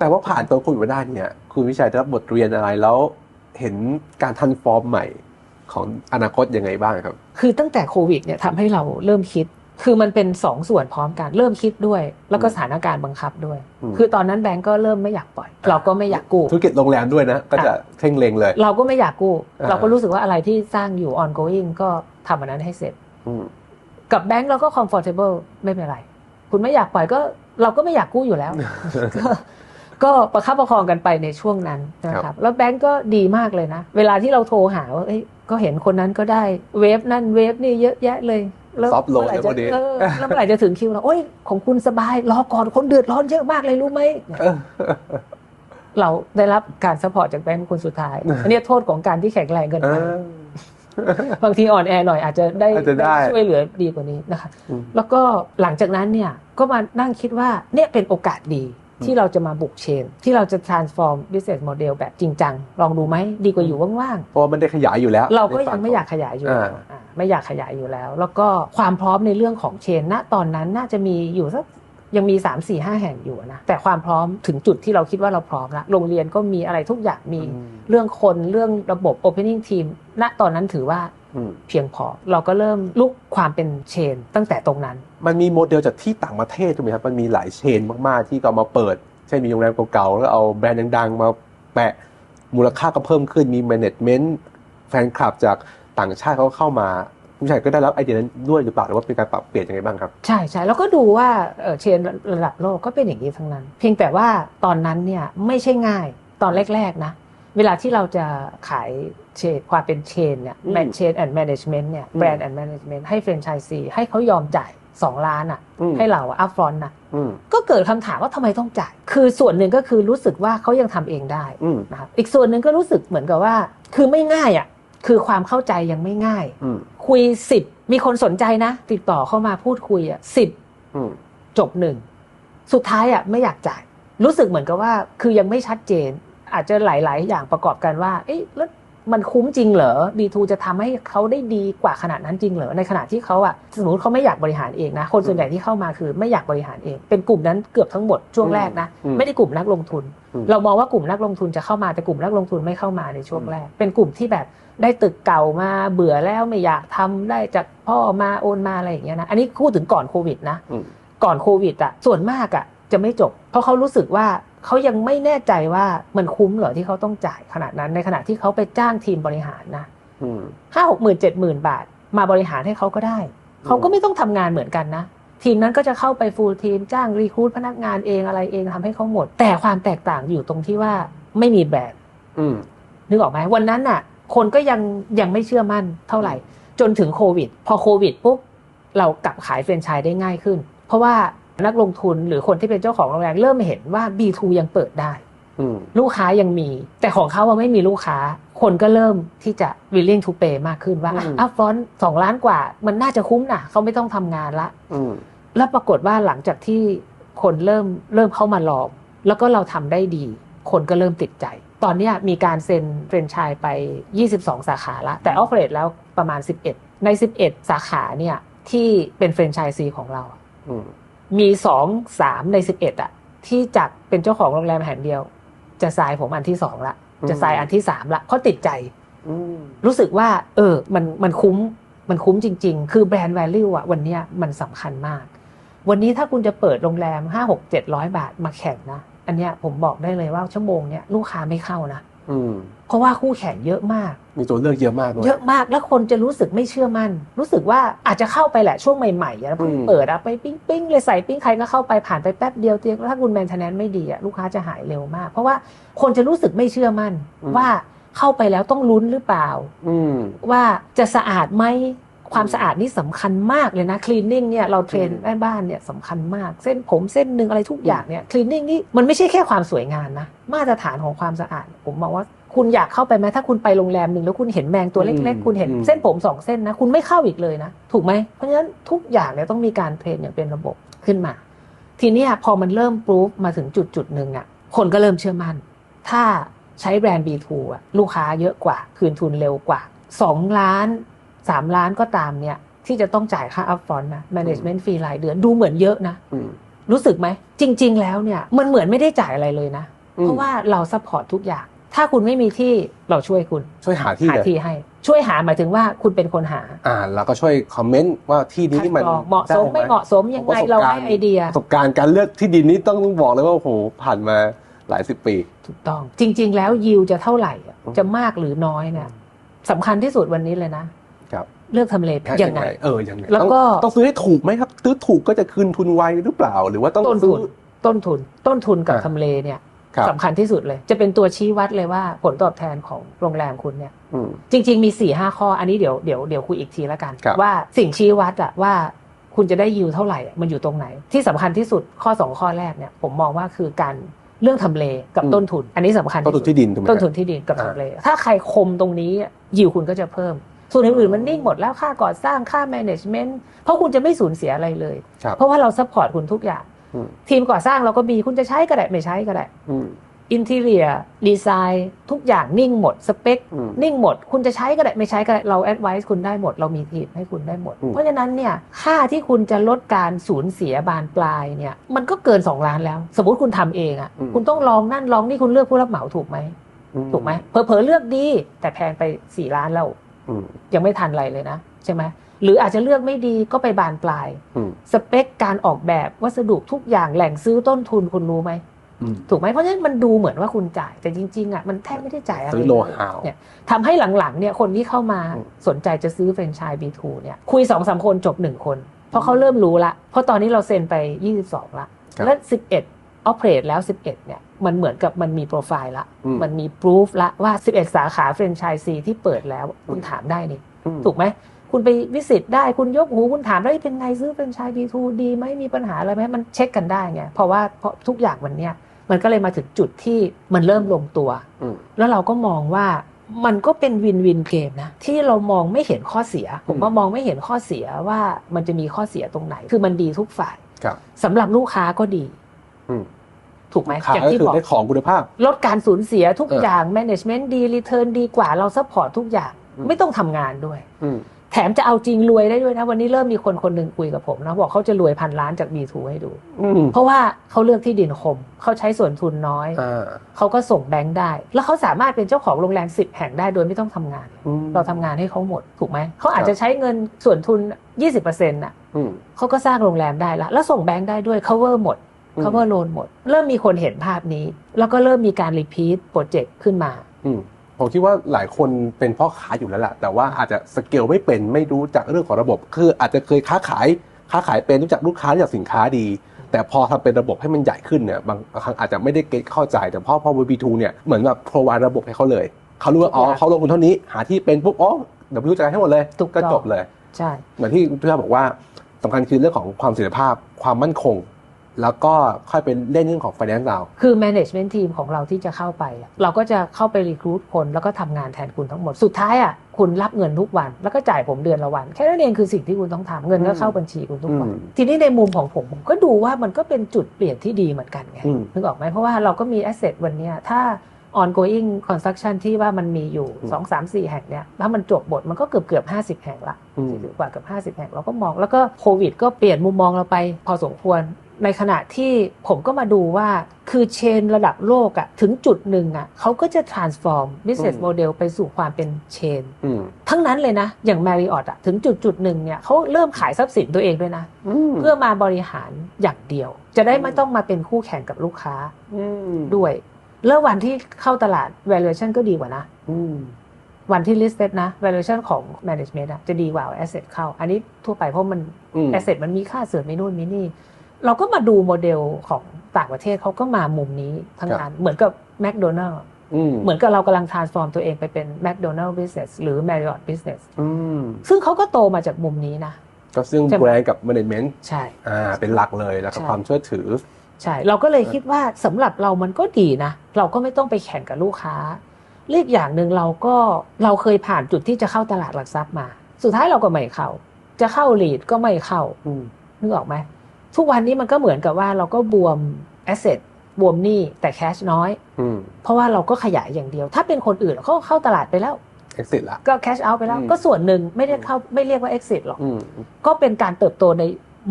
แต่ว่าผ่านตัวโควิดมาได้เนี่ย คุณวิชัยได้รับบทเรียนอะไรแล้วเห็นการทันฟอร์มใหม่ของอนาคตยังไงบ้างครับ คือตั้งแต่โควิดเนี่ยทำให้เราเริ่มคิด คือมันเป็นสองส่วนพร้อมกัน เริ่มคิดด้วย แล้วก็สถานการณ์บังคับด้วยอืมคือตอนนั้นแบงก์ก็เริ่มไม่อยากปล่อย เราก็ไม่อยากกู้ ธุรกิจโรงแรมด้วยนะ ก็จะเพ่งเล็งเลย เราก็ไม่อยากกู้อ่าเราก็รู้สึกว่าอะไรที่สร้างอยู่ ongoing ก็ทำอันนั้นให้เสร็จอืมกับแบงก์เราก็ comfortable ไม่เป็นไร คุณไม่อยากปล่อยก็เราก็ไม่อยากกู้อยู่แล้ว ก็ก็ประคับประคองกันไปในช่วงนั้นนะครับ แล้วแบงก์ก็ดีมากเลยนะ เวลาที่เราโทรหาว่าเอ้ยก็เห็นคนนั้นก็ได้เวฟนั่นเวฟนี่เยอะแยะเลยแล้วซอฟต์โหลดเมื่อไหร่แล้วจะพอดีเออแล้วเมื่อไหร่จะถึงคิวเราโอ้ยของคุณสบายรอก่อนคนเดือดร้อนเยอะมากเลยรู้ไหมเออเราได้รับการสปอร์ตจากแบงก์คนสุดท้าย อันเนี้ยโทษของการที่แข็งแรงเกินเอไปอบางทีอ่อนแอหน่อยอาจจะได้อาจจะได้ช่วยเหลือดีกว่านี้นะคะอืมแล้วก็หลังจากนั้นเนี่ยก็มานั่งคิดว่าเนี่ยเป็นโอกาสดี ที่เราจะมาบุกเชน ที่เราจะ transform business model แบบจริงจัง ลองดูไหมดีกว่าอยู่ว่างเพราะว่ามันได้ขยายอยู่แล้วๆเราก็ในยัฝั่งไม่อยากขยายอยู่แล้วอ่าอ่าไม่อยากขยายอยู่แล้ว แล้วก็ความพร้อมในเรื่องของเชนณตอนนั้นน่าจะมีอยู่สักยังมี 3 4 5 แห่งอยู่นะ แต่ความพร้อมถึงจุดที่เราคิดว่าเราพร้อมละโรงเรียนก็มีอะไรทุกอย่างมีอืมเรื่องคนเรื่องระบบ opening team ณตอนนั้นถือว่าอืม เพียงพอ เราก็เริ่มลุกความเป็นเชน ตั้งแต่ตรงนั้น มันมีโมเดลจากที่ต่างประเทศถูกไหมครับมันมีหลายเชนมากๆที่ก็เอามาเปิดเช่นมีโรงแรมเก่าๆแล้วเอาแบรนด์ดังๆ มาแปะมูลค่าก็เพิ่มขึ้นมีแมネจเมนต์แฟนคลับจากต่างชาติเขาเข้ามาคุณชัยก็ได้รับไอเดียนั้นด้วยหรือเปล่าหรือว่าเป็นการปรับเปลี่ยนยังไงบ้างครับ ใช่ใช่แล้วก็ดูว่าเอ่อเชนระดับโลกก็เป็นอย่างนี้ทั้งนั้น เพียงแต่ว่าตอนนั้นเนี่ยไม่ใช่ง่ายตอนแรกๆนะ เวลาที่เราจะขายเชนความเป็นเชนเนี่ยอืมแมนเชนแอนด์แมネจเมนต์เนี่ยอืมแบรนด์แอนด์แมネจเมนต์ให้แฟรนไชส์ซีให้เขายอมจ่าย2ล้านอะอืมให้เราอัพฟรอนต์นะอืมก็เกิดคำถามว่าทำไมต้องจ่าย คือส่วนหนึ่งก็คือรู้สึกว่าเขายังทำเองได้อืมนะครับอีกส่วนหนึ่งก็รู้สึกเหมือนกับว่า คือไม่ง่ายอะคือความเข้าใจยังไม่ง่ายอืมคุยสิบมีคนสนใจนะ ติดต่อเข้ามาพูดคุยอะสิบอืมจบหนึ่งสุดท้ายอะไม่อยากจ่าย รู้สึกเหมือนกับว่า คือยังไม่ชัดเจน อาจจะหลาย ๆ อย่างประกอบกันว่า เอ๊ะแล้วมันคุ้มจริงเหรอ B2 จะทำให้เขาได้ดีกว่าขนาดนั้นจริงเหรอ ในขณะที่เขาอะสมมติเขาไม่อยากบริหารเองนะ คนส่วนใหญ่ที่เข้ามาคือไม่อยากบริหารเอง เป็นกลุ่มนั้นเกือบทั้งหมดช่วงแรกนะอืมไม่ได้กลุ่มนักลงทุนอืมเรามองว่ากลุ่มนักลงทุนจะเข้ามาแต่กลุ่มนักลงทุนไม่เข้ามาในช่วงแรก เป็นกลุ่มที่แบบได้ตึกเก่ามาเบื่อแล้วไม่อยากทำได้จากพ่อมาโอนมาอะไรอย่างเงี้ยนะ อันนี้พูดถึงก่อนโควิดนะอืมก่อนโควิดอะส่วนมากอะจะไม่จบ เพราะเขารู้สึกว่า เขายังไม่แน่ใจว่ามันคุ้มเหรอที่เขาต้องจ่ายขนาดนั้นในขณะที่เขาไปจ้างทีมบริหารนะอืมห้าหกหมื่นเจ็ดหมื่นบาท มาบริหารให้เขาก็ได้ เขาก็ไม่ต้องทำงานเหมือนกันนะทีมนั้นก็จะเข้าไปฟูลทีมจ้างรีคูดพนักงานเองอะไรเองทำให้เขาหมด แต่ความแตกต่างอยู่ตรงที่ว่าไม่มีแบรนด์อืมนึกออกไหมวันนั้นน่ะ คนก็ยังยังไม่เชื่อมั่นเท่าไหร่ จนถึงโควิด พอโควิดปุ๊บเรากลับขายแฟรนไชส์ได้ง่ายขึ้น เพราะว่า นักลงทุนหรือคนที่เป็นเจ้าของโรงแรมเริ่มเห็นว่า B2 ยังเปิดได้อืมลูกค้ายังมี แต่ของเขาว่าไม่มีลูกค้า คนก็เริ่มที่จะ willing to pay มากขึ้นว่าอืมอัพฟอนสองล้านกว่า มันน่าจะคุ้มนะเขาไม่ต้องทำงานละอืมแล้วปรากฏว่าหลังจากที่คนเริ่มเริ่มเข้ามาลอง แล้วก็เราทำได้ดี คนก็เริ่มติดใจ ตอนเนี้ยมีการเซ็นเฟรนไชส์ไป 22 สาขาละ แต่ออฟเฟรแล้วประมาณ 11 ใน 11 สาขาเนี่ยที่เป็นเฟรนไชส์ซีของเรา อะอืมมี2 3ใน11อะที่จากเป็นเจ้าของโรงแรมแห่งเดียว จะสายผมอันที่2ละจะสายอันที่3ละเพราะติดใจอืมรู้สึกว่า เออ มันมันคุ้มมันคุ้มจริง ๆ คือแบรนด์ value อะวันเนี้ยมันสำคัญมาก วันนี้ถ้าคุณจะเปิดโรงแรม5 6 700บาทมาแข่งนะอันเนี้ยผมบอกได้เลยว่าชั่วโมงเนี้ยลูกค้าไม่เข้านะอืมเพราะว่าคู่แข่งเยอะมาก มีตัวเลือกเยอะมากด้วยเยอะมากแล้วคนจะรู้สึกไม่เชื่อมั่น รู้สึกว่าอาจจะเข้าไปแหละช่วงใหม่ๆอะเพิ่งอืมเปิดอะไปปิ้งปิ้งเลยใส่ปิ้งใครก็เข้าไปผ่านไปแป๊บเดียวเตียงถ้าคุณแมนเทนแนนไม่ดีอะลูกค้าจะหายเร็วมาก เพราะว่าคนจะรู้สึกไม่เชื่อมั่น ว่าเข้าไปแล้วต้องลุ้นหรือเปล่าอืมว่าจะสะอาดไหมความสะอาดนี่สำคัญมากเลยนะคลีนนิ่งเนี่ยเราเทรนอืมแม่บ้านเนี่ยสำคัญมากเส้นผมเส้นหนึ่งอะไรทุกอย่างเนี่ยคลีนนิ่งนี่มันไม่ใช่แค่ความสวยงามนะมาตรฐานของความสะอาด ผมบอกว่า คุณอยากเข้าไปไหมถ้าคุณไปโรงแรมหนึ่งแล้วคุณเห็นแมงตัวเล็ก ๆ คุณเห็นเส้นผมสองเส้นนะ คุณไม่เข้าอีกเลยนะ ถูกไหมเพราะฉะนั้นทุกอย่างเนี่ยต้องมีการเทรนอย่างเป็นระบบขึ้นมา ทีเนี้ยพอมันเริ่มปรูฟมาถึงจุดจุดๆหนึ่งอะคนก็เริ่มเชื่อมั่น ถ้าใช้แบรนด์ B2 อะลูกค้าเยอะกว่า คืนทุนเร็วกว่า 2 ล้าน 3 ล้านก็ตามเนี่ย ที่จะต้องจ่ายค่า upfront นะ management fee รายเดือนดูเหมือนเยอะนะอืมรู้สึกไหม จริง ๆ แล้วเนี่ยมันเหมือนไม่ได้จ่ายอะไรเลยนะอืมเพราะว่าเราซัพพอร์ตทุกอย่าง ถ้าคุณไม่มีที่เราช่วยคุณช่วยหาที่หาเลยที่ให้ ช่วยหาหมายถึงว่าคุณเป็นคนหาอ่าแล้วก็ช่วยคอมเมนต์ว่าที่นี้นี่มันคัดกรองเหมาะสมด้ไม่เหมาะสมยังไงประสบเราการให้ณ์ไอเดีย ประสบการณ์การเลือกที่ดินนี้ต้องบอกเลยว่าโอ้โหผ่านมาหลายสิบปี ถูกต้องจริง ๆ แล้วยิวจะเท่าไหร่อะอืมจะมากหรือน้อยเนี่ยสำคัญที่สุดวันนี้เลยนะครับ เลือกทำเลยังไง เออยังไงแล้วก็ ต้องต้องซื้อให้ถูกไหมครับซื้อถูกก็จะคืนทุนไวหรือเปล่า หรือว่าต้องต้นซื้ทุอนต้นทุนต้นทุนกับอ่าทำเลเนี่ยครับ สำคัญที่สุดเลย จะเป็นตัวชี้วัดเลยว่าผลตอบแทนของโรงแรมคุณเนี่ยอืมจริง ๆ มี4ี่ห้าข้อ อันนี้เดี๋ยวเดี๋ยวเดี๋ยวคุยอีกทีแล้วกันครับว่าสิ่งชี้วัดอะว่าคุณจะได้ยิวเท่าไหร่อะมันอยู่ตรงไหน ที่สำคัญที่สุดข้อ 2 ข้อแรกเนี่ยผมมองว่าคือการเรื่องทำเลกับต้นทุน อันนี้สำคัญต้นทุนที่ดินถูกไหมต้นทุครับนที่ดินกับอ่าทำเล ถ้าใครคมตรงนี้ยิวคุณก็จะเพิ่ม ส่วนอื่นๆมันนิ่งหมดแล้วค่าก่อสร้างค่า management เพราะคุณจะไม่สูญเสียอะไรเลยครับเพราะว่าเราซัพพอร์ตคุณทุกอย่างอืม ทีมก่อสร้างเราก็มีคุณจะใช้ก็ได้ ไม่ใช้ก็ได้อืมอินเทเรียดีไซน์ทุกอย่างนิ่งหมด สเปคอืมนิ่งหมด คุณจะใช้ก็ได้ไม่ใช้ก็ได้ เราแอดไวซ์คุณได้หมด เรามีทีมให้คุณได้หมดอืมเพราะฉะนั้นเนี่ยค่าที่คุณจะลดการสูญเสียบานปลายเนี่ยมันก็เกิน 2 ล้านแล้ว สมมติคุณทำเองอะ่ะคุณต้องลองนั่นลองนี่คุณเลือกผู้รับเหมาถูกไหมอืถูกไหมเผลอๆเลือกดี แต่แพงไป 4 ล้านแล้วอืมยังไม่ทันอะไรเลยนะใช่ไหม หรืออาจจะเลือกไม่ดีก็ไปบานปลายอืมสเปคการออกแบบวัสดุทุกอย่างแหล่งซื้อต้นทุนคุณรู้ไหมอืมถูกไหมเพราะฉะนั้นมันดูเหมือนว่าคุณจ่ายแต่จริงๆอะมันแทบไม่ได้จ่ายอะไรซื้อเลยโน้ตฮาวเนี่ยทำให้หลังๆเนี่ยคนที่เข้ามาอืมสนใจจะซื้อแฟรนไชส์ B2 เนี่ยคุยสองสามคนจบหนึ่งคน เพราะเขาเริ่มรู้ละ เพราะตอนนี้เราเซ็นไป 22 ละครับและ 11 operate แล้ว 11เนี่ยมันเหมือนกับมันมีโปรไฟล์ละอืมมันมี proof ละว่า 11 สาขาแฟรนไชส์ซีที่เปิดแล้วคุณถามได้นี่อืมถูกไหม คุณไปวิสิตได้คุณยกหูคุณถามได้เป็นไงซื้อเป็นชายดีทูดีไหมมีปัญหาอะไรไหมมันเช็คกันได้ไงเพราะว่าเพราะทุกอย่างมันเนี่ยมันก็เลยมาถึงจุดที่มันเริ่มลงตัวอืมแล้วเราก็มองว่ามันก็เป็นวินวินเกมนะที่เรามองไม่เห็นข้อเสีย ผมว่ามองไม่เห็นข้อเสียว่ามันจะมีข้อเสียตรงไหน คือมันดีทุกฝ่ายครับสำหรับลูกค้าก็ดีอืมถูกไหมขาอย่างก็ที่คือบอกได้ของคุณภาพ ลดการสูญเสียทุกเออออย่างแมネจเมนต์ดีรีเทิร์นดีกว่าเราซัพพอร์ตทุกอย่างอืมไม่ต้องทำงานด้วยอืม แถมจะเอาจริงรวยได้ด้วยนะ วันนี้เริ่มมีคนคนหนึ่งคุยกับผมนะบอกเขาจะรวยพันล้านจาก B2 ให้ดูอืมเพราะว่าเขาเลือกที่ดินคม เขาใช้ส่วนทุนน้อยอ่าเขาก็ส่งแบงค์ได้ แล้วเขาสามารถเป็นเจ้าของโรงแรมสิบแห่งได้โดยไม่ต้องทำงานอืมเราทำงานให้เขาหมดถูกไหม เขาอาจจะใช้เงินส่วนทุน 20%น่ะอืมเขาก็สร้างโรงแรมได้ละแล้วส่งแบงค์ได้ด้วย cover หมดอืม cover loan หมด เริ่มมีคนเห็นภาพนี้ แล้วก็เริ่มมีการ repeat โปรเจกต์ขึ้นมาอืม ผมคิดว่าหลายคนเป็นพ่อค้าอยู่แล้วแหละแต่ว่าอาจจะสเกลไม่เป็นไม่รู้จักเรื่องของระบบ คืออาจจะเคยค้าขายค้าขายเป็นรู้จักลูกค้ารู้จักสินค้าดี แต่พอทำเป็นระบบให้มันใหญ่ขึ้นเนี่ยบางครั้งอาจจะไม่ได้เก็ตเข้าใจ แต่พอพอ VB2 เนี่ยเหมือนแบบ provide ระบบให้เขาเลยเขารู้ว่าอ๋อเขาลงทุนเท่านี้หาที่เป็นปุ๊บอ๋อเดี๋ยวไปรู้จักให้หมดเลยถูกต้องก็จบเลยใช่เหมือนที่ทุกท่านบอกว่าสำคัญคือเรื่องของความเสถียรภาพความมั่นคง แล้วก็ค่อยเป็นเล่นเรื่องของ finance เรา คือ management team ของเราที่จะเข้าไปอะเราก็จะเข้าไป recruit คนแล้วก็ทำงานแทนคุณทั้งหมด สุดท้ายอะคุณรับเงินทุกวัน แล้วก็จ่ายผมเดือนละวัน แค่นั้นเองคือสิ่งที่คุณต้องทำเงินก็เข้าบัญชีคุณทุกวันอืมทีนี้ในมุมของผมผมก็ดูว่ามันก็เป็นจุดเปลี่ยนที่ดีเหมือนกันไงอืมนึกออกไหมเพราะว่าเราก็มี asset วันเนี้ยถ้า ongoing construction ที่ว่ามันมีอยู่อืม2 3 4 แห่งเนี่ยถ้ามันจบบทมันก็เกือบเกือบ 50 แห่งละอืม40กว่าเกือบ50 แห่งเราก็มองแล้วก็โควิด ก็เปลี่ยนมุมมองเราไปพอสมควร ในขณะที่ผมก็มาดูว่าคือเชนระดับโลกอะถึงจุดหนึ่งอะเขาก็จะ transform business อืม model ไปสู่ความเป็นเชนอืมทั้งนั้นเลยนะ อย่าง Marriott อะถึงจุดจุดหนึ่งเนี่ยเขาเริ่มขายทรัพย์สินตัวเองด้วยนะมเพื่อมาบริหารอย่างเดียว จะได้ไม่ต้องมาเป็นคู่แข่งกับลูกค้าอืมด้วยแล้ววันที่เข้าตลาด valuation ก็ดีกว่านะอืมวันที่ listed นะ valuation ของ management อะจะดีกว่า asset เข้า อันนี้ทั่วไปเพราะมันอืม asset มันมีค่าเสื่อมมีนู่นมีนี่ เราก็มาดูโมเดลของต่างประเทศเขาก็มามุมนี้ทั้งครับนั้นเหมือนกับ McDonald อืมเหมือนกับเรากำลัง transform ตัวเองไปเป็น McDonald business หรือ Marriott business อืมซึ่งเขาก็โตมาจากมุมนี้นะ ก็ซึ่งใช่ไหมแบรนด์กับ management ใช่อ่าเป็นหลักเลยแล้วก็ใช่ความเชื่อถือ ใช่ เราก็เลยคิดว่าสำหรับเรามันก็ดีนะ เราก็ไม่ต้องไปแข่งกับลูกค้าเรียกอย่างหนึ่งเราก็เราเคยผ่านจุดที่จะเข้าตลาดหลักทรัพย์มา สุดท้ายเราก็ไม่เข้า จะเข้าลีดก็ไม่เข้าอืมนึกออกไหม ทุกวันนี้มันก็เหมือนกับว่าเราก็บวมแอสเซทบวมหนี้แต่แคชน้อยอืมเพราะว่าเราก็ขยายอย่างเดียว ถ้าเป็นคนอื่นเขาเข้าตลาดไปแล้ว exit ละก็แคชเอาไปแล้วอืมก็ส่วนหนึ่งไม่ได้เข้าไม่เรียกว่า exit หรอกอืมก็เป็นการเติบโตใน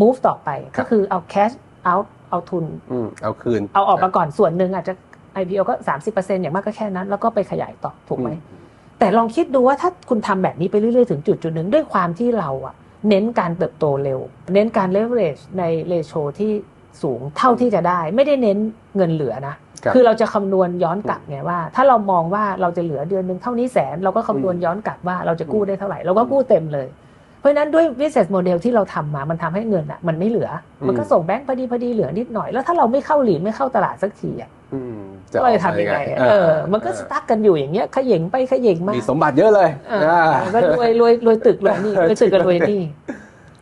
move ต่อไปครัก็บคือเอา cash out เอาทุนอืมเอาคืน เอาออกมาก่อนส่วนหนึ่งอาจจะ IPO ก็ 30%อย่างมากก็แค่นั้น แล้วก็ไปขยายต่อถูกไหมแต่ลองคิดดูว่าถ้าคุณทำแบบนี้ไปเรื่อยๆ ถึงจุดจุดหนึ่งด้วยความที่เราอะ เน้นการเติบโตเร็ว เน้นการ leverage ในเ a โชที่สูงเท่าที่จะได้ ไม่ได้เน้นเงินเหลือนะครับคือเราจะคำนวณย้อนกลับไงว่า ถ้าเรามองว่าเราจะเหลือเดือนหนึ่งเท่านี้แสน เราก็คำนวณย้อนกลับว่าเราจะกู้ได้เท่าไหร่ เราก็กู้เต็มเลย เพราะฉะนั้นด้วย business model ที่เราทำมา มันทำให้เงินอะมันไม่เหลือ มันก็ส่งแบงก์พอดีพอดีเหลือนิดหน่อย แล้วถ้าเราไม่เข้าหลีนไม่เข้าตลาดสักทีอะ อืมเราจะทำยังไงอะเออ มันก็สตั๊กกันอยู่อย่างเงี้ยขย่งไปขย่งมามีสมบัติเยอะเลยเออก็รวยรวยรวยตึกรวยนี่รวยตึกกับรวยนี่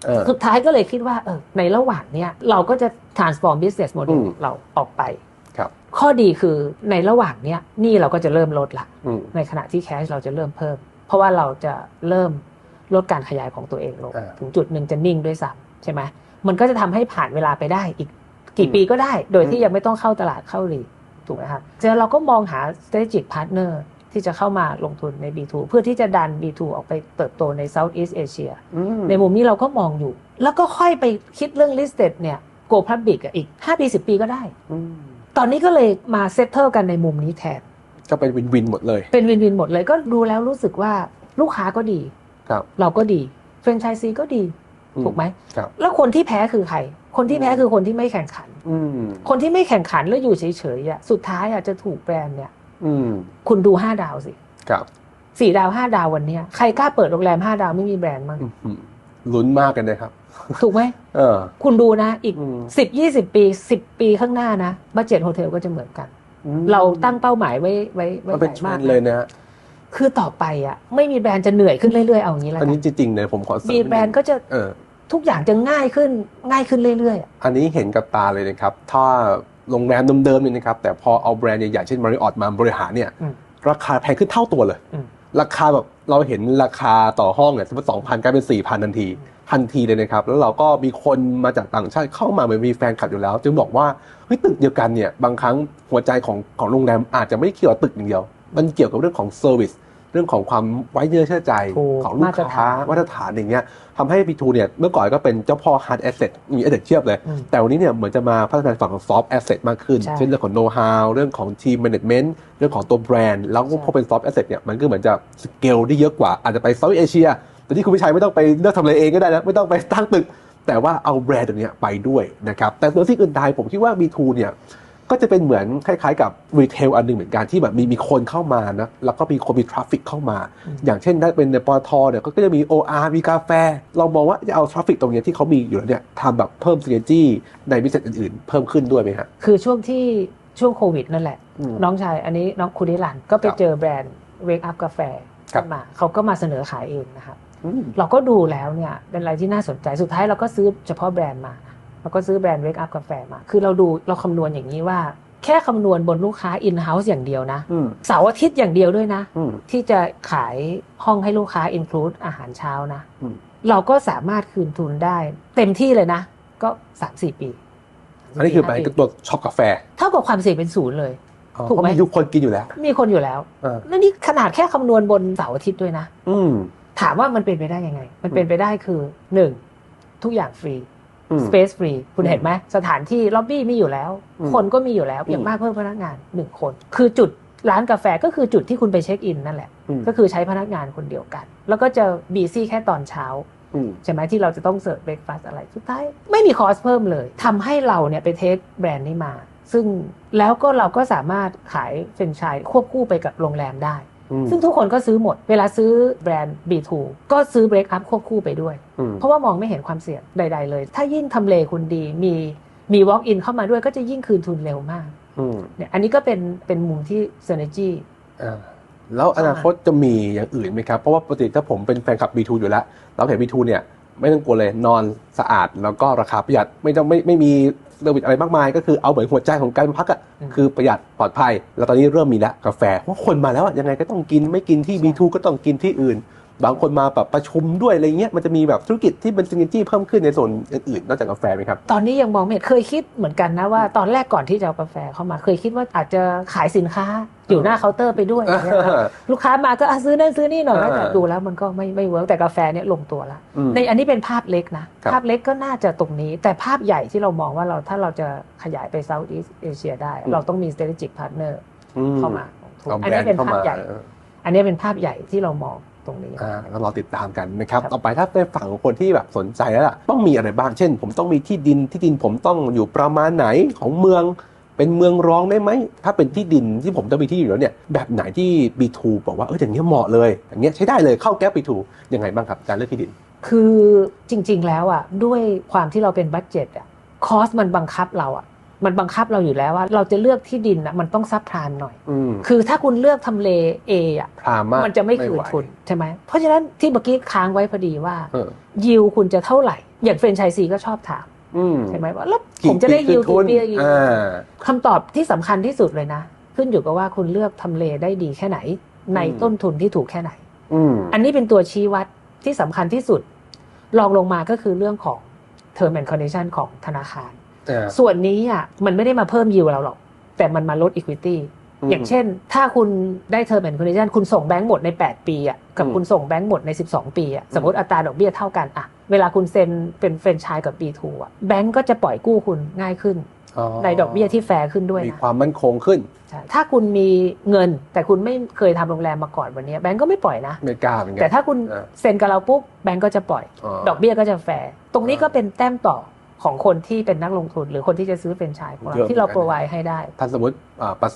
เออสุดท้ายก็เลยคิดว่าเออในระหว่างเนี้ยเราก็จะ transform business อื model มเราออกไปครับข้อดีคือในระหว่างเนี้ยหนี่เราก็จะเริ่มลดละอืมในขณะที่แคชเราจะเริ่มเพิ่ม เพราะว่าเราจะเริ่มลดการขยายของตัวเองลงอ่าถึงจุดหนึ่งจะนิ่งด้วยซ้ำใช่ไหมมันก็จะทำให้ผ่านเวลาไปได้อีกกี่อืมปีก็ได้ โดยที่อืมยังไม่ต้องเข้าตลาดเข้าหลีก ถูกไหมครับฉะนั้นเราก็มองหา strategic partner ที่จะเข้ามาลงทุนใน B2 เพื่อที่จะดัน B2 ออกไปเติบโตใน Southeast Asia อืมในมุมนี้เราก็มองอยู่ แล้วก็ค่อยไปคิดเรื่อง listed เนี่ย go public อะอีก 5 ปี 10 ปีก็ได้อืมตอนนี้ก็เลยมา settle กันในมุมนี้แทน ก็เป็นวินวินหมดเลย เป็นวินวินหมดเลยก็ดูแล้วรู้สึกว่าลูกค้าก็ดีครับเราก็ดีเฟรนไชส์ซีก็ดีอื ถูกไหมครับแล้วคนที่แพ้คือใคร คนที่แพ้คือคนที่ไม่แข่งขันอืมคนที่ไม่แข่งขันแล้วอยู่เฉยๆอะสุดท้ายอะจะถูกแบรนด์เนี่ยอืมคุณดู5ดาวสิครับสี่ดาว5ดาววันเนี้ยใครกล้าเปิดโรงแรม5ดาวไม่มีแบรนด์มั้งอืมลุ้นมากกันนะครับ ถูกไหมเออ คุณดูนะ อีกอืมสิบยี่สิบปีสิบปีข้างหน้านะบัจเจ็ตโฮเทลก็จะเหมือนกันอืมเราตั้งเป้าหมายไว้ไว้ไว้มันเป็นใหเทญ่รมากนด์เลยนะคือต่อไปอะ ไม่มีแบรนด์จะเหนื่อยขึ้นเรื่อยๆเอาอย่างนี้แล้วอันกันี้นจริงๆเนี่ยผมขอเสริมมีแบรนด์ก็จะเออ ทุกอย่างจะง่ายขึ้นง่ายขึ้นเรื่อยๆอะอันนี้เห็นกับตาเลยนะครับ ถ้าโรงแรมเดิมๆเนี่ยนะครับ แต่พอเอาแบรนด์ใหญ่ๆเช่นมาริออตมาบริหารเนี่ยอืมราคาแพงขึ้นเท่าตัวเลยอืมราคาแบบเราเห็นราคาต่อห้องเนี่ยสมมติสองพันกลายเป็นสี่พันทันทีทันทีเลยนะครับ แล้วเราก็มีคนมาจากต่างชาติเข้ามาเหมือนมีแฟนคลับอยู่แล้ว จึงบอกว่าเฮ้ยตึกเดียวกันเนี่ยบางครั้งหัวใจของของโรงแรมอาจจะไม่ได้เกี่ยวกับตึกอย่างเดียว มันเกี่ยวกับเรื่องของเซอร์วิส เรื่องของความไว้เนื้อเชื่อใจถูกของลูมากตรค้าฐานมาตรฐานอย่างเงี้ยทำให้ B2 เนี่ยเมื่อก่อนก็เป็นเจ้าพ่อ hard asset มี asset เทียบเลยอืมแต่วันนี้เนี่ยเหมือนจะมาพัฒนาฝั่งของ soft asset มากขึ้นใช่เช่นเรื่องของ know how เรื่องของ team management เรื่องของตัวแบรนด์ แล้วก็ใช่พอเป็น soft asset เนี่ยมันก็เหมือนจะสเกลได้เยอะกว่าอาจจะไป South Asia แต่ที่คุณพิชัยไม่ต้องไปเลือกทำอะไรเองก็ได้นะไม่ต้องไปตั้งตึกแต่ว่าเอาแบรนด์ตรงเนี้ยไปด้วยนะครับแต่ตัวที่อื่นใดผมคิดว่า B2 เนี่ย ก็จะเป็นเหมือนคล้ายๆกับรีเทลอันหนึ่งเหมือนกันที่แบบมีมีคนเข้ามานะแล้วก็มีคนมีทราฟฟิกเข้ามาอืมอย่างเช่นถ้าเป็นในปตทเนี่ยก็จะมี OR มีกาแฟ เรามองว่าจะเอาทราฟฟิกตรงเนี้ยที่เขามีอยู่แล้วเนี่ยทำแบบเพิ่ม synergy ในบิสเนสอื่นๆ เพิ่มขึ้นด้วยไหมฮะคือช่วงที่ช่วงโควิดนั่นแหละอืมน้องชายอันนี้น้องคุณนิรันดร์ก็ไปครับเจอแบรนด์ Wake Up กาแฟครับมาเขาก็มาเสนอขายเองนะครับอืมเราก็ดูแล้วเนี่ยเป็นอะไรที่น่าสนใจสุดท้ายเราก็ซื้อเฉพาะแบรนด์มานะ เราก็ซื้อแบรนด์ Wake Up กาแฟมา คือเราดูเราคำนวณอย่างนี้ว่าแค่คำนวณบนลูกค้า in house อย่างเดียวนะอืมเสาร์อาทิตย์อย่างเดียวด้วยนะอืมที่จะขายห้องให้ลูกค้า include อาหารเช้านะอืมเราก็สามารถคืนทุนได้ เต็มที่เลยนะ ก็สามสี่ปีอันนี้คือไปตัวช็อปกาแฟ เท่ากับความเสี่ยงเป็นศูนย์เลยอ๋อถูกไหมเพราะมีทุกคนกินอยู่แล้ว มีคนอยู่แล้วอ่าแล้วนี่ขนาดแค่คำนวณบนเสาร์อาทิตย์ด้วยนะ อืมถามว่ามันเป็นไปได้ยังไง มันเป็นไปได้คือหนึ่งทุกอย่างฟรี อืม space free คุณอืมเห็นไหมสถานที่ล็อบบี้มีอยู่แล้วอืมคนก็มีอยู่แล้วอืมอย่างมากเพิ่มพนักงานหนึ่งคน คือจุดร้านกาแฟก็คือจุดที่คุณไปเช็คอินนั่นแหละอืมก็คือใช้พนักงานคนเดียวกัน แล้วก็จะบีซี่แค่ตอนเช้าอืมใช่ไหมที่เราจะต้องเสิร์ฟเบรกฟาสอะไรสุดท้าย ไม่มีคอสเพิ่มเลยทำให้เราเนี่ยไปเทคแบรนด์นี้มา ซึ่งแล้วก็เราก็สามารถขายเฟรนไชส์ควบคู่ไปกับโรงแรมได้อืม ซึ่งทุกคนก็ซื้อหมด เวลาซื้อแบรนด์ B2 ก็ซื้อ Break Up ควบคู่ไปด้วยอืมเพราะว่ามองไม่เห็นความเสี่ยงใด ๆ เลย ถ้ายิ่งทำเลคุณดีมีมี Walk in เข้ามาด้วยก็จะยิ่งคืนทุนเร็วมากอืมเนี่ยอันนี้ก็เป็นเป็นมุมที่ Synergy อ่าแล้วอนาคตจะมีอย่างอื่นไหมครับ เพราะว่าปกติถ้าผมเป็นแฟนคลับ B2 อยู่แล้ว เราเห็น B2 เนี่ย ไม่ต้องกลัวเลยนอนสะอาดแล้วก็ราคาประหยัดไม่ต้องไม่ไม่มีเซอร์วิสอะไรมากมายก็คือเอาเหมือนหัวใจของการพักอะอืมคือประหยัดปลอดภัย แล้วตอนนี้เริ่มมีแล้วกาแฟเพราะคนมาแล้วอะยังไงก็ต้องกินไม่กินที่ B2 ก็ต้องกินที่อื่น บางคนมาแบบประชุมด้วยอะไรเงี้ยมันจะมีแบบธุรกิจที่เป็นซินจี้เพิ่มขึ้นในส่วนอื่นๆนอกจากกาแฟไหมครับ ตอนนี้ยังมองไม่เห็นเคยคิดเหมือนกันนะว่าตอนแรกก่อนที่จะเอากาแฟเข้ามาเคยคิดว่าอาจจะขายสินค้าอยู่หน้าเคาน์เตอร์ไปด้วยอย่างเงี้ยครับลูกค้ามาก็อะซื้อนั่นซื้อนี่หน่อยอ่าแต่ดูแล้วมันก็ไม่ไม่เวิร์กแต่กาแฟเนี่ยลงตัวแล้วอืมในอันนี้เป็นภาพเล็กนะครับภาพเล็กก็น่าจะตรงนี้ แต่ภาพใหญ่ที่เรามองว่าเราถ้าเราจะขยายไปเซาท์อีสเอเชียได้ เราต้องมี strategic partner อืเข้ามาเอาอันแบรนี้นเป็นด์เข้าภาพมาใหญ่ อันนี้เป็นภาพใหญ่ที่เรามอง ตรงนี้อ่าก็รอติดตามกันนะครับครับต่อไปถ้าในฝั่งของคนที่แบบสนใจแล้วล่ะต้องมีอะไรบ้าง เช่น ผมต้องมีที่ดินที่ดินผมต้องอยู่ประมาณไหนของเมืองเป็นเมืองรองได้ไหม ถ้าเป็นที่ดินที่ผมต้องมีที่อยู่แล้วเนี่ย แบบไหนที่ B2 บอกว่าเอออย่างเงี้ยเหมาะเลย อย่างเงี้ยใช้ได้เลยเข้าแก๊ป B2 ยังไงบ้างครับการเลือกที่ดิน คือจริง ๆ แล้วอะด้วยความที่เราเป็นบัตเจ็ตอะคอสมันบังคับเราอะ มันบังคับเราอยู่แล้วว่า เราจะเลือกที่ดินอะมันต้องซับพลานหน่อย อืม คือถ้าคุณเลือกทำเล A อะพรามมากมันจะไม่คืนไหวทุนใช่ไหมเพราะฉะนั้นที่เมื่อกี้ค้างไว้พอดีว่า เออ ยิวคุณจะเท่าไหร่ อย่างเฟรนไชส์ซีก็ชอบถามอืมใช่ไหมว่าแล้วผมจะได้ปียิวคืกี่นปีทุนกี่ อ่า คำตอบที่สำคัญที่สุดเลยนะ ขึ้นอยู่กับว่าคุณเลือกทำเลได้ดีแค่ไหน ในอืม ต้นทุนที่ถูกแค่ไหน อืม อันนี้เป็นตัวชี้วัดที่สำคัญที่สุดรองลงมาก็คือเรื่องของ term and condition ของธนาคารอ่า ส่วนนี้อะมันไม่ได้มาเพิ่มยิวเราหรอก แต่มันมาลด equity อืมอย่างเช่น ถ้าคุณได้ term and condition คุณส่งแบงก์หมดใน 8 ปีอะกับอืมคุณส่งแบงก์หมดใน 12 ปีอะสมมติอัตราดอกเบี้ยเท่ากันอะเวลาคุณเซ็นเป็นเฟรนไชส์กับ B2 อะแบงก์ก็จะปล่อยกู้คุณง่ายขึ้นในดอกเบี้ยที่แฟร์ขึ้นด้วยมีนะความมั่นคงขึ้นใช่ถ้าคุณมีเงินแต่คุณไม่เคยทำโรงแรมมาก่อนวันนี้ แบงก์ก็ไม่ปล่อยนะไม่กล้าเหมือนกัแต่ถ้าคุณเออเซ็นกับเราปุ๊บแบงก์ก็จะปล่อย ดอกเบี้ยก็จะแฟร์ตรงนี้ก็เป็นแต้มต่อ ของคนที่เป็นนักลงทุน หรือคนที่จะซื้อเป็นไชายของเราเยอะที่เราเหมือนกันโปรไวให้ได้ ถ้าสมมติ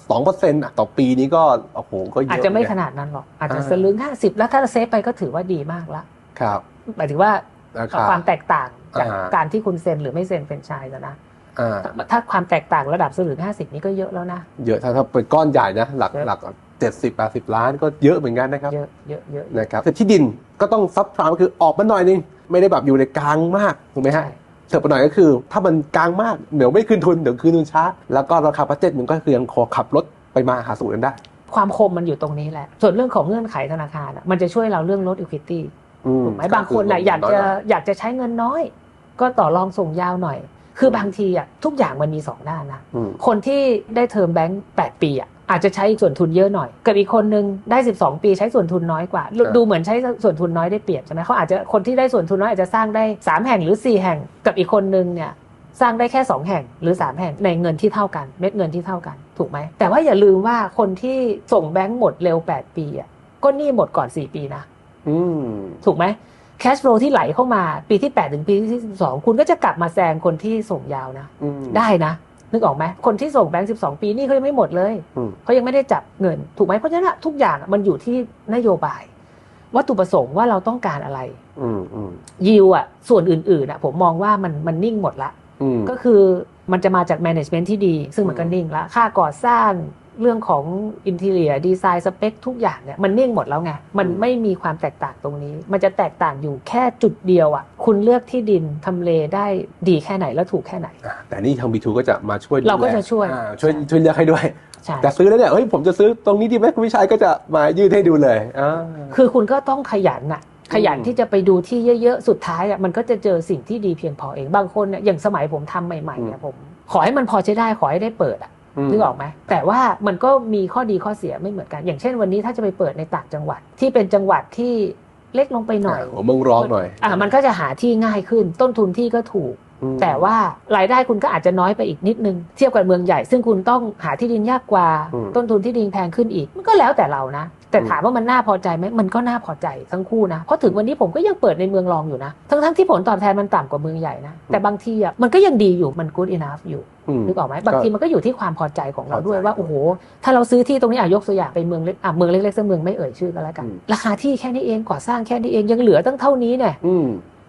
สองเปอร์เซ็นต์ต่อปีนี้ก็โอ้โหก็เยอะอาจจะไม่เหขอนกันนาดนั้นหรอก อาจจะอ่าสลึงห้าสิบแล้วถ้าเซฟไปก็ถือว่าดีมากละครับหมายถึงว่านะครับความแตกต่างจากอ่าการที่คุณเซ็นหรือไม่เซ็นเป็นไชายนะอ่าถ้าความแตกต่างระดับสลึงห้าสิบนี่ก็เยอะแล้วนะ เยอะถ้าถ้าเป็นก้อนใหญ่นะ หลักเยอะหลักเจ็ดสิบแปดสิบล้านก็เยอะเหมือนกันนะครับ เยอะเยอะเยอะนะครับแต่ที่ดินก็ต้องซับพลายก็คือออกมาหน่อยนึง ไม่ได้แบบอยู่ในกลางมากถูกไหมฮะใช่ เถิดไปหน่อยก็คือ ถ้ามันกลางมากเดี๋ยวไม่คืนทุนเดี๋ยวคืนทุนช้า แล้วก็ราคาบัตเจ็ตมันก็คือยังคอขับรถไปมาหาสูตรกันได้ ความคมมันอยู่ตรงนี้แหละ ส่วนเรื่องของเงื่อนไขธนาคารอะมันจะช่วยเราเรื่องลด equity อืมถูกไหมบางคนน่ะอยากจะอยากจะใช้เงินน้อย ก็ต่อรองส่งยาวหน่อย คือบางทีอะทุกอย่างมันมีสองด้านนะอืมคนที่ได้เทอมแบงค์8ปีอะอาจจะใช้ส่วนทุนเยอะหน่อยกับอีกคนนึงได้ 12 ปีใช้ส่วนทุนน้อยกว่า ดูเหมือนใช้ส่วนทุนน้อยได้เปรียบใช่ไหมเขาอาจจะคนที่ได้ส่วนทุนน้อยอาจจะสร้างได้ 3 แห่งหรือ 4 แห่งกับอีกคนนึงเนี่ยสร้างได้แค่ 2 แห่งหรือ 3 แห่งในเงินที่เท่ากัน เม็ดเงินที่เท่ากันถูกไหมแต่ว่าอย่าลืมว่าคนที่ส่งแบงค์หมดเร็ว 8 ปีอะก็หนี่หมดก่อน 4 ปีนะอืมถูกไหม cash flow ที่ไหลเข้ามาปีที่ 8 ถึงปีที่ 12 คุณก็จะกลับมาแซงคนที่ส่งยาวนะอืมได้นะ นึกออกไหมคนที่ส่งแบงค์12ปีนี่เขายังไม่หมดเลยอืมเขายังไม่ได้จับเงินถูกไหมเพราะฉะนั้นอะทุกอย่างอะมันอยู่ที่นโยบาย วัตถุประสงค์ว่าเราต้องการอะไรอืมอืมยิวอะ ส่วนอื่นๆอะ ผมมองว่ามันมันนิ่งหมดละอืมก็คือมันจะมาจาก management ที่ดี ซึ่งมันก็อืมนิ่งละค่าก่อสร้าง เรื่องของ interior design spec ทุกอย่างเนี่ยมันนิ่งหมดแล้วไง มันไม่มีความแตกต่างตรงนี้ มันจะแตกต่างอยู่แค่จุดเดียวอะ คุณเลือกที่ดินทำเลได้ดีแค่ไหนแล้วถูกแค่ไหนอะแต่นี่ทาง B2 ก็จะมาช่วยดูแลเราก็จะช่วยอ่าช่วยช่วยเลือกให้ด้วยใช่แต่ซื้อแล้วเนี่ยเฮ้ยผมจะซื้อตรงนี้ดีไหมคุณวิชัยก็จะมายื่นให้ดูเลยอ่าคือคุณก็ต้องขยันน่ะขยันอืมที่จะไปดูที่เยอะๆ สุดท้ายอะมันก็จะเจอสิ่งที่ดีเพียงพอเอง บางคนเนี่ยอย่างสมัยผมทำใหม่ๆเนี่ยผม ขอให้มันพอใช้ได้ขอให้ได้เปิดอะม นึกออกไหมแต่ว่ามันก็มีข้อดีข้อเสียไม่เหมือนกัน อย่างเช่นวันนี้ถ้าจะไปเปิดในต่างจังหวัดที่เป็นจังหวัดที่เล็กลงไปหน่อยหัวเมืองร้องหน่อยอ่ามันก็จะหาที่ง่ายขึ้น ต้นทุนที่ก็ถูกอืมแต่ว่ารายได้คุณก็อาจจะน้อยไปอีกนิดนึง เทียบกับเมืองใหญ่ ซึ่งคุณต้องหาที่ดินยากกว่าอืมต้นทุนที่ดินแพงขึ้นอีก มันก็แล้วแต่เรานะ แต่อืมถามว่ามันน่าพอใจไหมมันก็น่าพอใจทั้งคู่นะ เพราะถึงวันนี้ผมก็ยังเปิดในเมืองรองอยู่นะ ทั้งทั้งๆที่ผลตอบแทนมันต่ำกว่าเมืองใหญ่นะ แต่บางทีอะมันก็ยังดีอยู่ มัน good enough อยู่อืม นึกออกไหมบางทีมันก็อยู่ที่ความพอใจของเราด้วยพอใจว่าโอ้โหถ้าเราซื้อที่ตรงนี้อะยกตัวอย่างไปเมืองเล็กอะเมืองเล็กๆสักเมืองไม่เอ่ยชื่อก็แล้วกันอืมราคาที่แค่นี้เองก่อสร้างแค่นี้เองยังเหลือตั้งเท่านี้เนี่ยอืม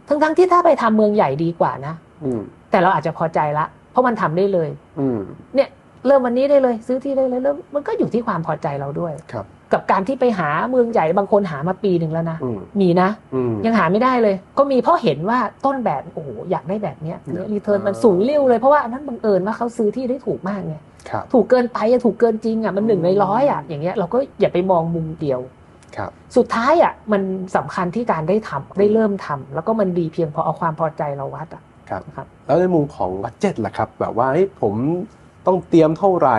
ทั้งทั้งๆที่ถ้าไปทำเมืองใหญ่ดีกว่านะอืมแต่เราอาจจะพอใจละ เพราะมันทำได้เลยอืมเนี่ยเริ่มวันนี้ได้เลย ซื้อที่ได้เลยแล้วมันก็อยู่ที่ความพอใจเราด้วยครับ กับการที่ไปหาเมืองใหญ่บางคนหามาปีหนึ่งแล้วนะอืมมีนะอืมยังหาไม่ได้เลย ก็มีเพราะเห็นว่าต้นแบบโอ้โหอยากได้แบบเนี้ยอืมรีเทิร์นมันสูงเร็วเลยเพราะว่าอันนั้นบังเอิญว่าเขาซื้อที่ได้ถูกมากไงครับถูกเกินไปอะถูกเกินจริงอะมันหนึ่งในอืมร้อยอะอย่างเงี้ยเราก็อย่าไปมองมุมเดียวครับสุดท้ายอะมันสำคัญที่การได้ทำได้เริ่มทำแล้วก็มันดีเพียงพอเอาความพอใจเราวัดอะครับนะครับแล้วในมุมของบัตเจ็ตล่ะครับ แบบว่าเฮ้ยผม ต้องเตรียมเท่าไหร่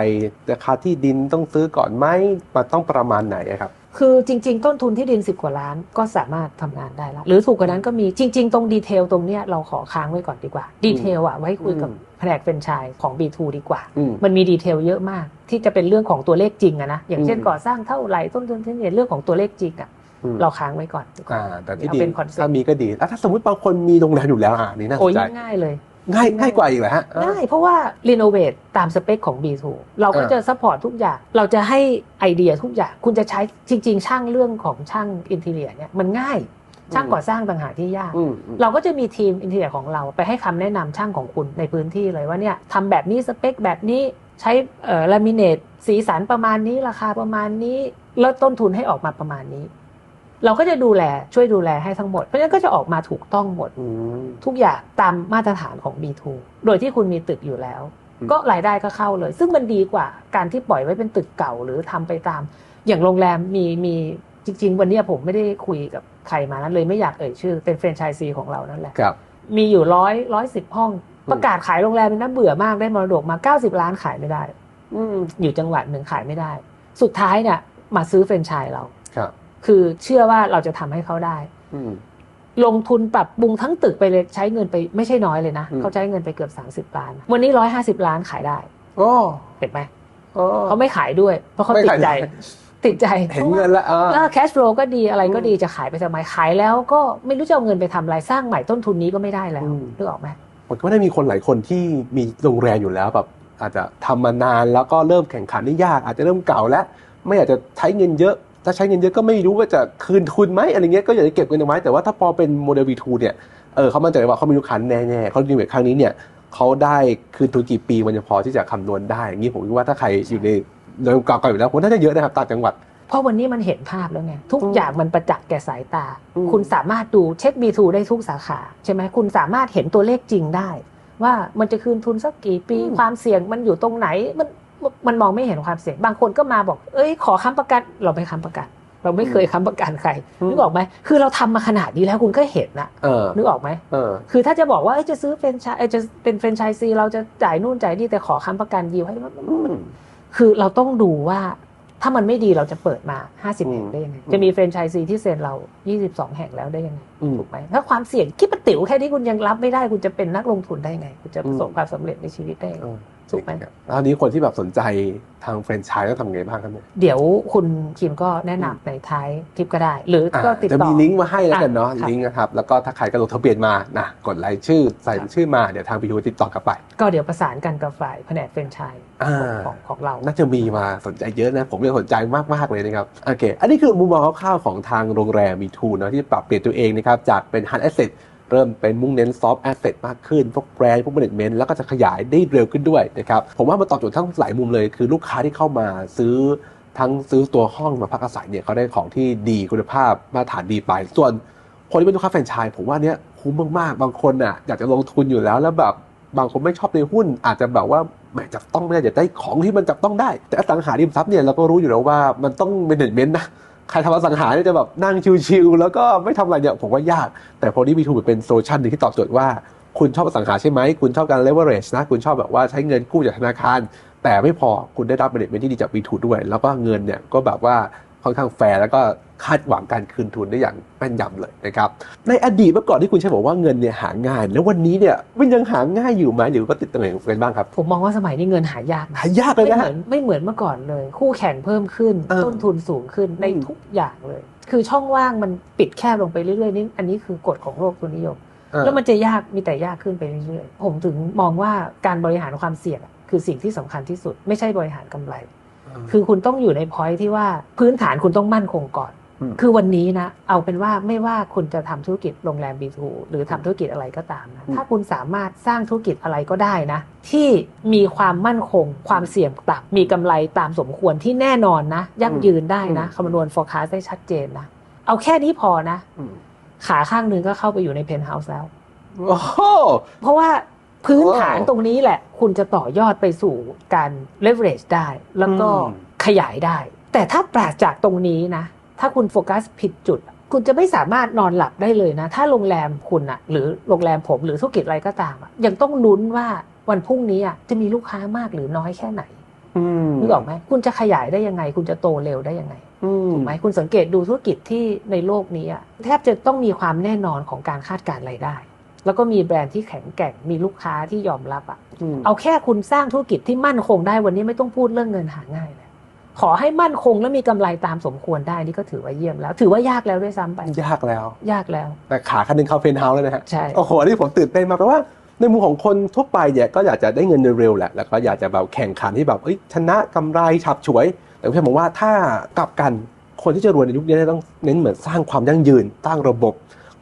ราคาที่ดินต้องซื้อก่อนไหมมันต้องประมาณไหนอะครับ คือจริง ๆ ต้นทุนที่ดิน 10 กว่าล้านก็สามารถทำงานได้แล้วหรือถูกกว่านั้นก็มีจริง ๆ ตรงดีเทลตรงเนี้ยเราขอค้างไว้ก่อนดีกว่าดีเทลอะไว้คุยกับอืมแผนกเป็นไชายของ B2 ดีกว่าอืมมันมีดีเทลเยอะมาก ที่จะเป็นเรื่องของตัวเลขจริงอะนะอย่างเช่นอืมก่อสร้างเท่าไหร่ต้นทุนเท่าไหร่เรื่องของตัวเลขจริงอะอืมเราค้างไว้ก่อนดีกว่าอ่าแต่ที่เอาดีเป็น concept ถ้ามีก็ดีแล้วถ้าสมมติบางคนมีโรงแรมอยู่แล้วอ่านี่น่าสโอ้ยนใจยิ่งง่ายเลย ง่ายง่ายกว่าอีกเหรอฮะอ่าง่ายเพราะว่ารีโนเวทตามสเปคของ B2 เราก็อ่าจะซัพพอร์ตทุกอย่าง เราจะให้ไอเดียทุกอย่าง คุณจะใช้จริง ๆ ช่างเรื่องของช่างอินเท i รียเนี่ยมันง่ายช่างก่อสร้างต่างหากที่ยากอืมอืมเราก็จะมีทีมอินเท i รียของเราไปให้คำแนะนำช่างของคุณในพื้นที่เลยว่าเนี่ยทำแบบนี้สเปคแบบนี้ใช้เอ่อลามิเนตสีสันประมาณนี้ราคาประมาณนี้ แล้วต้นทุนให้ออกมาประมาณนี้ เราก็จะดูแลช่วยดูแลให้ทั้งหมด เพราะฉะนั้นก็จะออกมาถูกต้องหมดอืมทุกอย่างตามมาตรฐานของ B2 โดยที่คุณมีตึกอยู่แล้วอืมก็รายได้ก็เข้าเลย ซึ่งมันดีกว่าการที่ปล่อยไว้เป็นตึกเก่าหรือทำไปตาม อย่างโรงแรมมีมีจริง ๆ วันเนี้ยผมไม่ได้คุยกับใครมานั้นเลยไม่อยากเอ่ยชื่อ เป็นแฟรนไชส์ซีของเรานั่นแหละครับมีอยู่ร้อยร้อยสิบห้องอืมประกาศขายโรงแรมเป็นน่าเบื่อมากได้มรดกมา90ล้านขายไม่ได้ อืมอยู่จังหวัดหนึ่งขายไม่ได้ สุดท้ายเนี่ยมาซื้อแฟรนไชส์เรา ครับคือเชื่อว่าเราจะทำให้เขาได้อืมลงทุนปรับปรุงทั้งตึกไปเลยใช้เงินไปไม่ใช่น้อยเลยนะอืมเขาใช้เงินไปเกือบ 30 ล้าน วันนี้150ล้านขายได้โอ้เห็นไหมโอ้เขาไม่ขายด้วย เพราะเขาไม่ติขาดยใจ ติดใจเห็นเงินแล้วอ่าแคชฟลูก็ดีอะไรก็อืมดีจะขายไปทำไมขายแล้วก็ไม่รู้จะเอาเงินไปทำอะไรสร้างใหม่ต้นทุนนี้ก็ไม่ได้แล้วอืมนึกออกไหมมันก็ไม่ได้มีคนหลายคนที่มีโรงแรมอยู่แล้วแบบอาจจะทำมานานแล้วก็เริ่มแข่งขันได้ยาก อาจจะเริ่มเก่าแล้ว ไม่อยากจะใช้เงินเยอะ ถ้าใช้เงินเยอะก็ไม่รู้ว่าจะคืนทุนไหมอะไรเงี้ยก็อยากจะเก็บเงินเอาไว้แต่ว่าถ้าพอเป็นโมเดล V2 เนี่ยเออเขามั่นใจว่าเขามีลูกค้าแน่ๆเขาดีเวทครั้งนี้เนี่ยเขาได้คืนทุนกี่ปีมันจะพอที่จะคำนวณได้อย่างนี้ผมคิดว่าถ้าใครอยู่ในโรงแรมเก่าๆอยู่แล้วผมน่าจะเยอะนะครับต่างจังหวัดเพราะวันนี้มันเห็นภาพแล้วไงทุกอืมอย่างมันประจักษ์แก่สายตาอืมคุณสามารถดูเช็ค B2 ได้ทุกสาขาใช่ไหมคุณสามารถเห็นตัวเลขจริงได้ ว่ามันจะคืนทุนสักกี่ปีความเสี่ยงมันอยู่ตรงไหนมัน มันมองไม่เห็นความเสี่ยงบางคนก็มาบอก เอ้ย ขอค้ำประกันเราไม่ค้ำประกัน เราไม่เคยค้ำประกันใครนึกออกไหมคือเราทำมาขนาดนี้แล้วคุณก็เห็นนะเออนึกออกไหมเออคือถ้าจะบอกว่าเอ้ยจะซื้อเป็นไชจะเป็นแฟรนไชส์ซีเราจะจ่ายนู่นจ่ายนี่แต่ขอค้ำประกันยิวให้มันอืมคือเราต้องดูว่าถ้ามันไม่ดีเราจะเปิดมา 50อืมแห่งได้ยังไงอืมจะมีแฟรนไชส์ซีที่เซ็นเรา 22 แห่งแล้วได้ยังไงอืมถูกไหมถ้าความเสี่ยงคิดประติ๋วแค่นี้คุณยังรับไม่ได้ คุณจะเป็นนักลงทุนได้ไง คุณจะประสบอืมความสำเร็จในชีวิตได้ยังไงเออ ถูกไหมครับแล้วอันนี้คนที่แบบสนใจทางแฟรนไชส์ต้องทำไงบ้างครับเนี่ยเดี๋ยวคุณคิมก็แนะนำในท้ายคลิปก็ได้ หรือก็อ่าติดจะต่อมีลิงก์มาให้แล้วกันเนาะอะครับลิงก์นะครับแล้วก็ถ้าใครก็ลงทะเบียนมานะกดรายชื่อใส่ชื่อมาเดี๋ยวทางพีทูติดต่อกลับไป ก็เดี๋ยวประสานกันกับฝ่ายแผนกแฟรนไชส์อ่าของของเรา น่าจะมีมาสนใจเยอะนะ ผมยังสนใจมากๆเลยนะครับโอเค อันนี้คือมุมมองคร่าวๆของทางโรงแรมมีทูนะที่ปรับเปลี่ยนตัวเองนะครับจากเป็น hard asset เเริ่มเป็นมุ่งเน้น soft asset มากขึ้น พวกแบรนด์พวก management แล้วก็จะขยายได้เร็วขึ้นด้วยนะครับ ผมว่ามันตอบโจทย์ทั้งหลายมุมเลย คือลูกค้าที่เข้ามาซื้อทั้งซื้อตัวห้องมาพักอาศัยเนี่ยเขาได้ของที่ดีคุณภาพมาตรฐานดีไป ส่วนคนที่เป็นลูกค้าแฟรนไชส์ผมว่าเนี้ยคุ้มมากๆ บางคนอะอยากจะลงทุนอยู่แล้วแล้วแบบบางคนไม่ชอบในหุ้น อาจจะแบบว่าแหมจับต้องไม่ได้อยากได้ของที่มันจับต้องได้ แต่อสังหาริมทรัพย์เนี่ยเราก็รู้อยู่แล้วว่ามันต้องเมนเมนต์นะ ใครทำอสังหาเนี่ยจะแบบนั่งชิวๆแล้วก็ไม่ทำอะไรเนี่ยผมว่ายาก แต่พอที่มีทูเป็นโซลูชันหนึ่งที่ตอบโจทย์ว่า คุณชอบอสังหาใช่ไหม คุณชอบการเลเวอเรจนะ คุณชอบแบบว่าใช้เงินกู้จากธนาคาร แต่ไม่พอคุณได้รับเมนเมนที่ดีจากวีทูด้วย แล้วก็เงินเนี่ยก็แบบว่าค่อนข้างแฟร์แล้วก็ คาดหวังการคืนทุนได้อย่างแม่นยำเลยนะครับ ในอดีตเมื่อก่อนที่คุณใช้บอกว่าเงินเนี่ยหาง่ายแล้ววันนี้เนี่ยมันยังหาง่ายอยู่ไหมหรือก็ติดตรงไหนกันบ้างครับ ผมมองว่าสมัยนี้เงินหายากนะหายากเลยไม่นะเหมืฮะอนไม่เหมือนเมื่อก่อนเลย คู่แข่งเพิ่มขึ้นเออต้นทุนสูงขึ้นในอืมทุกอย่างเลย คือช่องว่างมันปิดแคบลงไปเรื่อยๆนี่อันนี้คือกฎของโลกทุนนิยมเออแล้วมันจะยากมีแต่ยากขึ้นไปเรื่อยๆผมถึงมองว่าการบริหารความเสี่ยงอะคือสิ่งที่สำคัญที่สุด ไม่ใช่บริหารกำไร คือคุณต้องอยู่ในพอยที่ว่าพื้นฐานคุณต้องมั่นคงก่อนอืม คือวันนี้นะ เอาเป็นว่าไม่ว่าคุณจะทำธุรกิจโรงแรม B2 หรือทำธุรกิจอะไรก็ตามนะอืมถ้าคุณสามารถสร้างธุรกิจอะไรก็ได้นะ ที่มีความมั่นคง ความเสี่ยงต่ำมีกำไรตามสมควรที่แน่นอนนะ ยั่งยืนได้นะคำนวณ forecast ได้ชัดเจนนะ เอาแค่นี้พอนะอืมขาข้างหนึงก็เข้าไปอยู่ในเพนท์เฮาส์แล้วโอ้โหเพราะว่าพื้นฐานโอ้ตรงนี้แหละ คุณจะต่อยอดไปสู่การ leverage ได้ แล้วก็อืมขยายได้ แต่ถ้าปราศจากตรงนี้นะ ถ้าถ้าคุณโฟกัสผิดจุด คุณจะไม่สามารถนอนหลับได้เลยนะ ถ้าโรงแรมคุณอะหรือโรงแรมผมหรือธุรกิจอะไรก็ตามอะยังต้องลุ้นว่าวันพรุ่งนี้อะจะมีลูกค้ามากหรือน้อยแค่ไหนอืมนึกออกไหมคุณจะขยายได้ยังไง คุณจะโตเร็วได้ยังไงอืมถูกไหมคุณสังเกตดูธุรกิจที่ในโลกนี้อะแทบจะต้องมีความแน่นอนของการคาดการณ์รายได้ แล้วก็มีแบรนด์ที่แข็งแกร่งมีลูกค้าที่ยอมรับอะมเอาแค่คุณสร้างธุรกิจที่มั่นคงได้วันนี้ไม่ต้องพูดเรื่องเงินหาง่ายเลย ขอให้มั่นคงและมีกำไรตามสมควรได้นี่ก็ถือว่าเยี่ยมแล้ว ถือว่ายากแล้วด้วยซ้ำไป ยากแล้ว ยากแล้ว แต่ขาคันหนึงเข้าเฟนเฮาส์แล้วนะฮะใช่โอ้โหอันนี้ผมตื่นเต้นมากเพราะว่าในมุมของคนทั่วไปเนี่ยก็อยากจะได้เงินเร็วๆแหละแล้วก็อยากจะแบบแข่งขันที่แบบเอ้ยชนะกำไรฉับฉวย แต่ผมมองว่าถ้ากลับกันคนที่จะรวยในยุคนี้ต้องเน้นเหมือนสร้างความยั่งยืนตั้งระบบ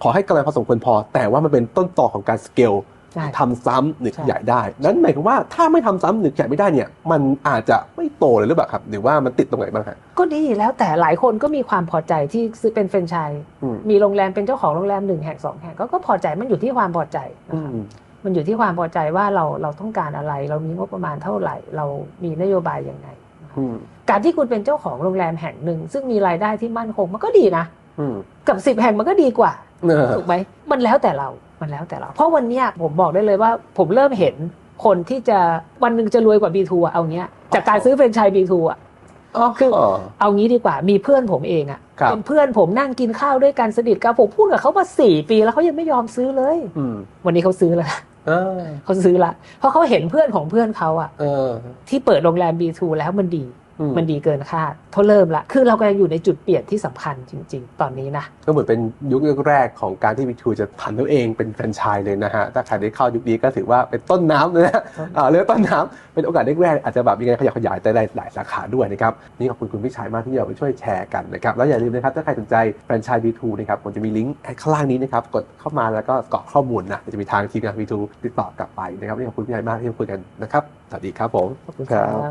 ขอให้กำไรพอสมควรพอ แต่ว่ามันเป็นต้นต่อของการสเกลใช่ ทำซ้ำหนึ่งใช่ขยายได้ นั้นหมายความว่าถ้าไม่ทำซ้ำหนึ่งขยายไม่ได้เนี่ย มันอาจจะไม่โตเลยหรือเปล่าครับ หรือว่ามันติดตรงไหนบ้างฮะก็ดีแล้วแต่หลายคนก็มีความพอใจที่ซื้อเป็นแฟรนไชส์อืมมีโรงแรมเป็นเจ้าของโรงแรมหนึ่งแห่งสองแห่งก็ก็พอใจมันอยู่ที่ความพอใจนะอืครับมมันอยู่ที่ความพอใจว่าเราเราต้องการอะไร เรามีงบประมาณเท่าไหร่ เรามีนโยบายยังไงนะครับอืมการที่คุณเป็นเจ้าของโรงแรมแห่งหนึ่ง ซึ่งมีรายได้ที่มั่นคงมันก็ดีนะอืมกับสิบแห่งมันก็ดีกว่าเออถูกไหมมันแล้วแต่เรา มันแล้วแต่เรา เพราะวันเนี้ยผมบอกได้เลยว่า ผมเริ่มเห็นคนที่จะวันหนึ่งจะรวยกว่า B2 อะเอาเงี้ยจากการซื้อแฟรนไชส์ B2 อะคือเอางี้ดีกว่ามีเพื่อนผมเองอะครับเป็นเพื่อนผมนั่งกินข้าวด้วยกันสนิทกันผมพูดกับเขามาสี่ปีแล้วเขายังไม่ยอมซื้อเลยอืมวันนี้เขาซื้อแล้วนะเออเขาซื้อละเพราะเขาเห็นเพื่อนของเพื่อนเขาอะเออที่เปิดโรงแรม B2 แล้วมันดีอื มันดีเกินคาดเขาเริ่มละ คือเรากำลังอยู่ในจุดเปลี่ยนที่สำคัญจริง ๆ ตอนนี้นะ ก็เหมือนเป็นยุคแรกๆของการที่วิทูจะผันตัวเองเป็นแฟรนไชส์เลยนะฮะ ถ้าใครได้เข้ายุคนี้ก็ถือว่าเป็นต้นน้ำเลยนะอ่าเรียกว่าต้นน้ำเป็นโอกาสแรกๆอาจจะแบบมีการขยับขยายแต่หลายสาขาด้วยนะครับ นี่ขอบคุณคุณพี่ชายมากที่เราไปช่วยแชร์กันนะครับ แล้วอย่าลืมนะครับถ้าใครสนใจแฟรนไชส์ B2 นะครับผมจะมีลิงก์ข้างล่างนี้นะครับ กดเข้ามาแล้วก็กรอกข้อมูลนะ จะมีทางทีมงาน B2 ติดต่อกลับไปนะครับนี่ขอบคุณพี่ชายมากที่มาคุยกันนะครับ สวัสดีครับผม ขอบคุณครับ